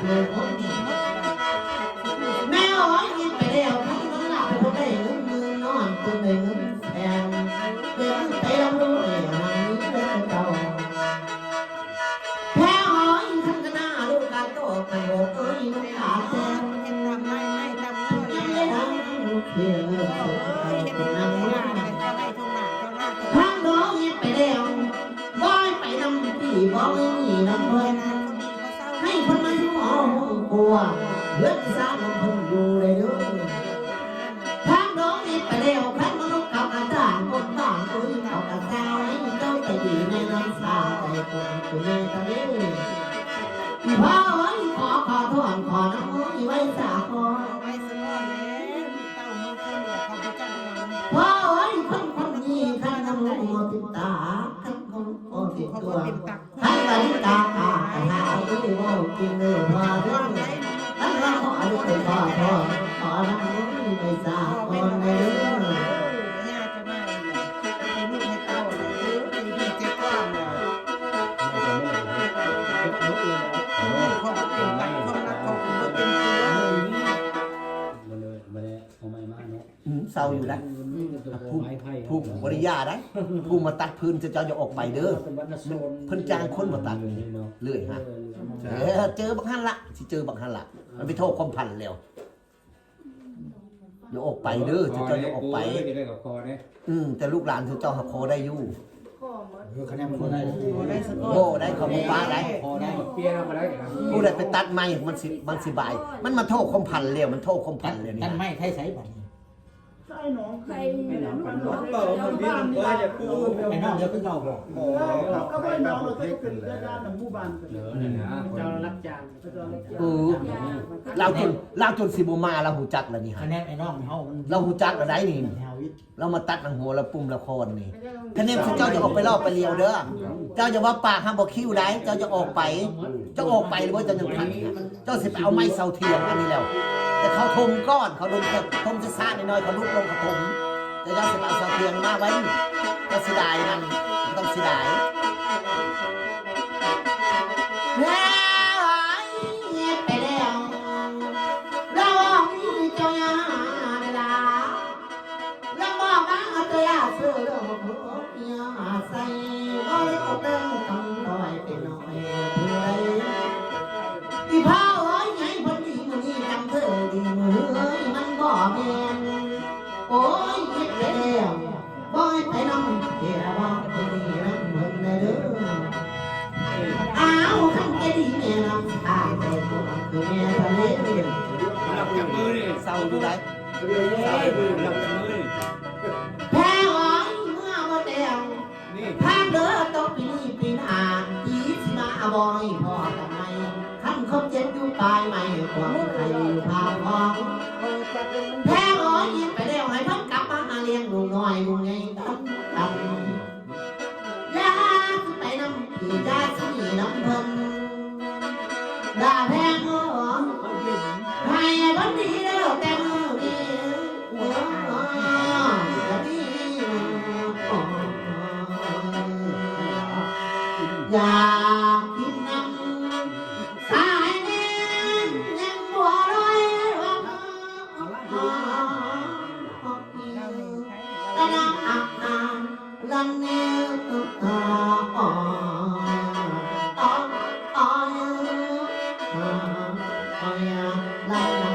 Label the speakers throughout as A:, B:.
A: พ องกลัวเลือดสาวของคนอยู่เลยเด้อทางน้องนี่ไปเร็วพันมนุษย์กับอาจารย์คนบ้านคุยเอากระจาให้เจ้าไปดีในน้ำสาใจคนคุณในทะเลพ่อเอ้ขอขอโทษขอน้ำมือไว้สาคอพ่อเอ้ยคนคนนี้ท่านน้ำมือติตาท่านคนโอติดตัวท่านบริตากาหาดูโอ้กินเนื้อพอเด้อท่านเราขอลูกเป็นพ่อพ่อขอน้ำมือไม่สาคนในเรื่อง
B: ศร้าอยู่นะ
C: ผู้ไม้ไผ่
B: ผู้บริยาได้ผู้มาตัดพื้นจะเจ้าจะออกไปเด้อ
C: เป็นวัดนโซน
B: เพิ่นจ้างคนมาตัด
C: เนาะ
B: เรื่อยฮะเออเจอบักหันละสิเจอบักหันละมันไปโทษความพันแล้วอย่าออกไปเด้อจะเจ้าอย่าออกไป
C: จะได้กับคอเนี่ย
B: อืมแต่ลูกหลานเจ้าหักคอได้อยู่
C: คือคะแนนมันได้
B: โง่ได้ขอบ่ป้าได้
C: พอได้เปียมาได้
B: ผู้ใดไปตัดไม้มันสิมันสิบาย มันมาโทษความพันแล้วมันโทษความพันแล้วนี่
D: ท่านไม่ไทยใช้บัตร
E: ให้น้องใคร
F: ไม่หนองมันหนองเป่ามันวิ่งว่าจะกู้
D: ไอ้น้องเดี๋ยวขึ้นเราบอก
E: ก็ไม่น้องเราก็เป็นญาติของหมู่บ้านกัน
C: เดี๋ยวนี่นะ
F: เจ้ารับจ้าง
E: เอ
B: อเราจนเราจนสิบมาเราหูจักแล้วนี่
D: ฮะ
B: คะ
D: แนนไอ้น้องเฮา
B: เราหูจักแล้วได้นี่ เรามาตัดหนังหัวเราปุ่มละครนี่คะแนนเจ้าจะออกไปรอบไปเลียวเด้อเจ้าจะว่าปากห้ามบอกคิ้วได้เจ้าจะออกไป เจ้าออกไปหรือว่าเจ้ายังทันอีกอะเจ้าสิไปเอาไม้เสาเทียมอันนี้แล้ว แต่เขาทมก้อนเขาลงจะทมจะซ่าน้อยๆเขาลุกลงเขาทมแต่เจ้าสิไปเอาเสาเทียมมาไว้เจ้าสิได้มันต้องสิได้แทะเลเรียนหลับจากมือนี่เศร้า
F: ดูไร
B: เศร้าด้
F: หลับจากมือนี่
A: แพ้หอยเมื่อบ่แดง
F: นี่
A: ถ้าเด้อต้องปีนี้ปีหน้าอีสิมาบอยพ่อกันไมขั้นคบเจ็บอยู่ปลายไม่ความใครอยู่พาพองแพ้หอยยิ้มไปแล้วให้พิ่นกลับมาหาเลี้ยงลูกน้อยลูกไงตั้งตั้งยาสิไปน้ำพี่ยาสิหนีน้ำเพิ่นาแพงหัวให้บันดีเด้อแต่มือนี้ อ่อนอ่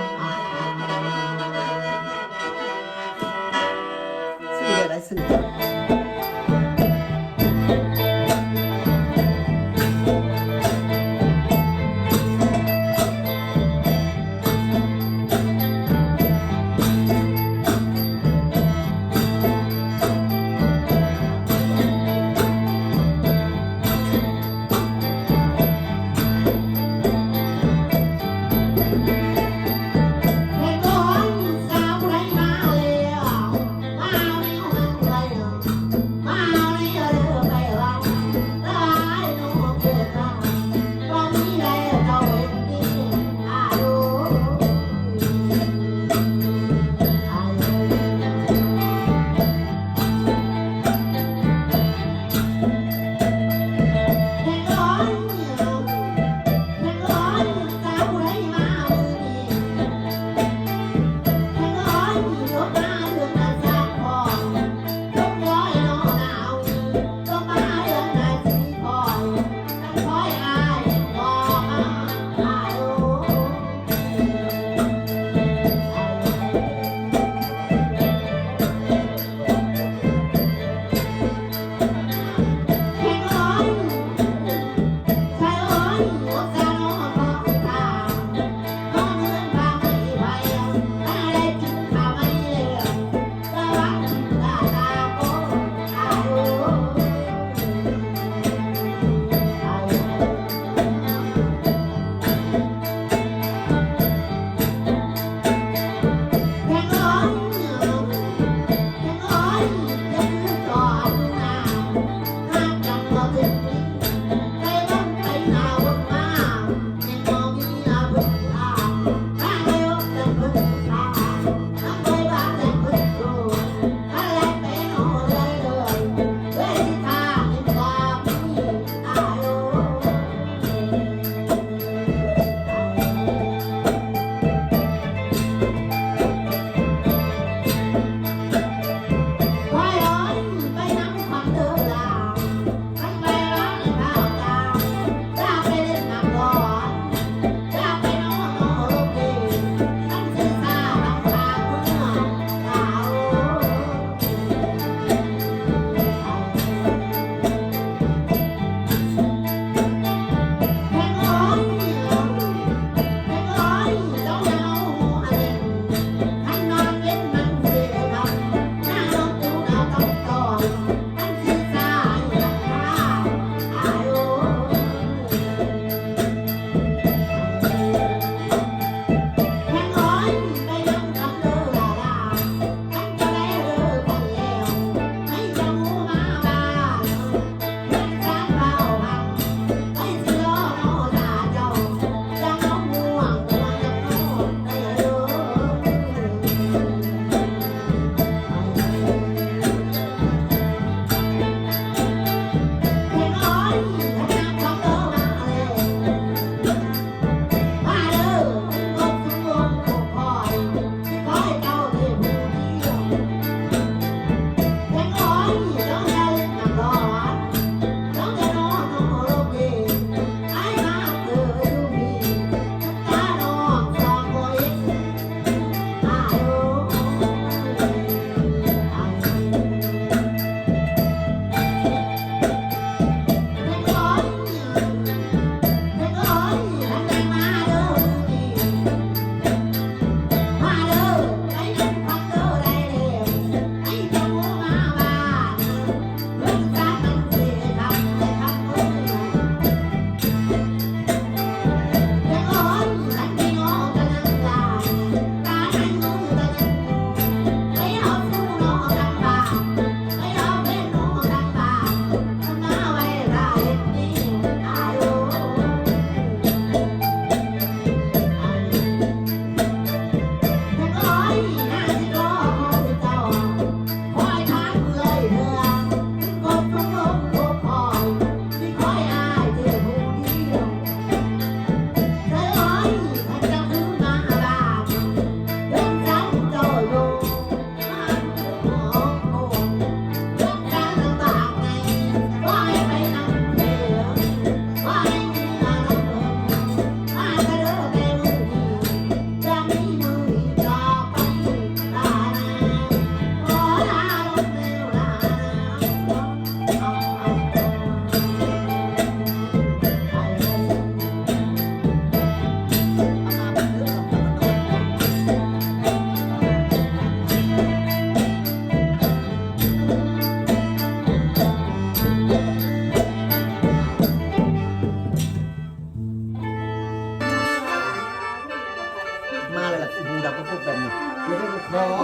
A: ดอกก็พูดแบบนี้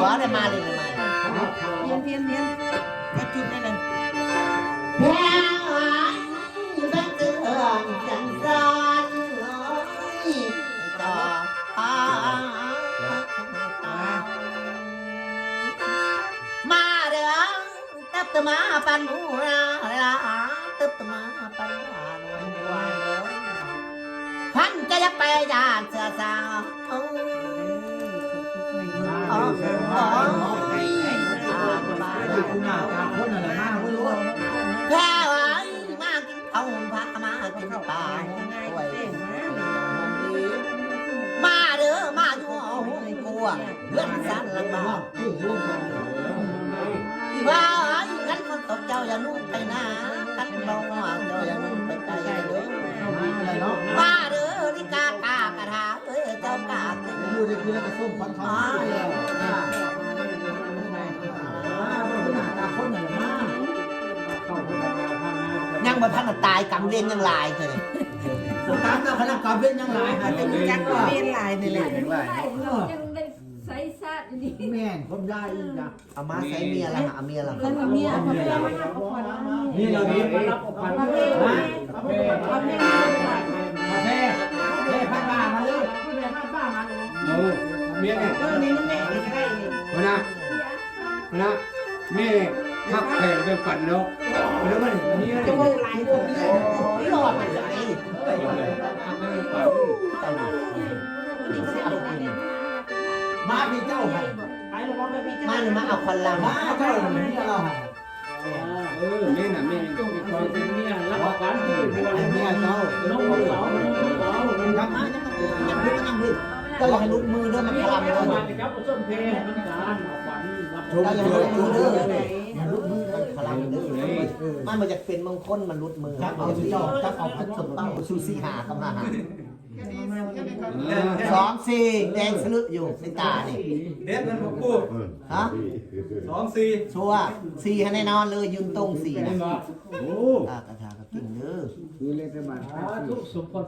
A: ขอได้มาเลยได้มา
E: เทียนเทียนเทียนก็จุดได้เลย
A: แพ้หายสักเตือนจันทรานโอ้ยต่ออามาเด้อตับตมาปันหูราละตับตมาปันหานวลวานเลยพันจะยักไปยานเสือสาว โอ้อ๋ออ๋อ
D: อยู่คุณหน้าตาคนอะไรมาไม่รู้
A: แพ้ไว้มากินข้าพามากินปลา
E: ง่าย
A: ด้วย
E: เด้งมา
A: เด้อมาอยู่ห้องกลัวเพื่อนสันลำบาก
D: ที่ร่วมกัน
A: ว่ากันคนตกเจ้าอย่าลุกไปนะกันลองว่าเจ้าอย่าลุกไปไกลเด้อ
D: อะไรเนาะ
A: มาเด้อ อ้ยอยู่
D: ในคือแล้วก็ส้มฟันเขาแล้วคุณหน้าตาคนอะไรมา
G: เข้าคนละทางนะ
A: ยังบ่ทันตายกำเรียนยังลายเลย
D: ตามเจ้าคณะกรรมเป็นยังไง
E: อาจจะมีจักรเรียนหลายนี่แหละ
H: ยังได้ใส่ซาดอยู่นี่
D: แม่นคนได้อีกอะ
A: เอามาใส่เมียละหาเมียละ
E: แล้วเมียเอาไปเอามาเอาก่อน
G: นี่เราดีมารับพัน
E: เอาไปเอาไปเอาไป
D: มาแท้แท้พั เมี
G: ยเนี่ย
E: เออนี่น้องแม่นี่ก็ได้นี่
G: มานะมานะแม่ทักแผ่เป็นฝันเนาะแล้วมันนี่
E: จะว่าหลายคนนี่
A: นี่หลอดมันจะไอ้
D: มาพี่เจ้าค่ะ
E: ไปลงมาแบบพี่
A: มาหรือมาเอาคนละ
D: มาเจ้าเนี่ยเราค่ะ
G: เออแม่น่ะแม่มีความเป็นเมียรับฝันที่
D: ไอ้เมียเจ้า
G: น้องสาวน้องสาว
D: ยังมายังมายังพึ่งยังพึ่
A: ก็อย่าให้ลุดมือเด้อมันพลังเด้อ
G: มาครับส้มเพน้ำตาลฝันรับ
A: ก็อย่าให้ลุดมือเด้อ
D: มันลุกมือกัน
A: พลังเด้อมันมันจะเป็นมงคลมันลุดมือ
D: จับเอาเจ้าจับเอาพัดสมเต้า
A: ซูซี่หาเข้ามาหาสองสี่แดงสลึกอยู่ในตาเนี่ย
F: เด็ดมันมาปู
A: ฮะ
F: สองสี่
A: ชัวสี่ให้แน่นอนเลยยืนตรงสี่นะ
G: โอ้
A: ตากระทากระกินเด้อ
G: คือเลขประมาณทุกสมพร